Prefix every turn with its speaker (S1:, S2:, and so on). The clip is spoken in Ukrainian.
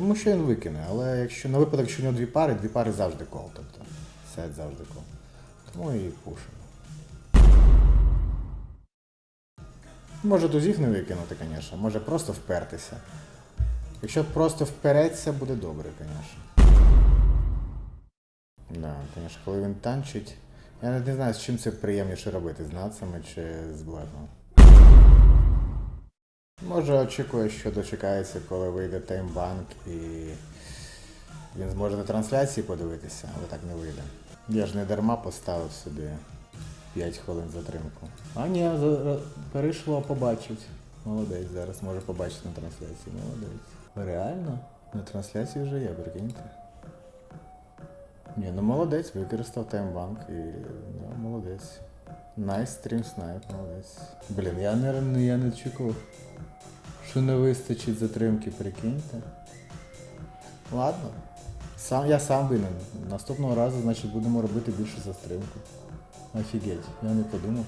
S1: Тому що він викине, але якщо на випадок, якщо у нього дві пари, дві пари завжди кол. Тобто сет завжди кол. Тому і пушимо. Може тузів не викинути, звісно, може просто впертися. Якщо просто впереться, буде добре, звісно. Да, звісно, коли він танчить. Я не знаю, з чим це приємніше робити, з нацами чи з блефом. Може очікує, що дочекається, коли вийде таймбанк і він зможе на трансляції подивитися, але так не вийде. Я ж не дарма поставив собі 5 хвилин затримку. А ні, перейшло, побачить. Молодець, зараз може побачити на трансляції. Молодець. Реально? На трансляції вже є, прикиньте. Ні, ну молодець, використав таймбанк і ну, молодець. Найс стрім снайп, молодець. Блін, я не, я не очікував, що не вистачить затримки, прикиньте. Ладно. Сам, я сам винен. Наступного разу, значить, будемо робити більше затримку. Офігеть, я не подумав.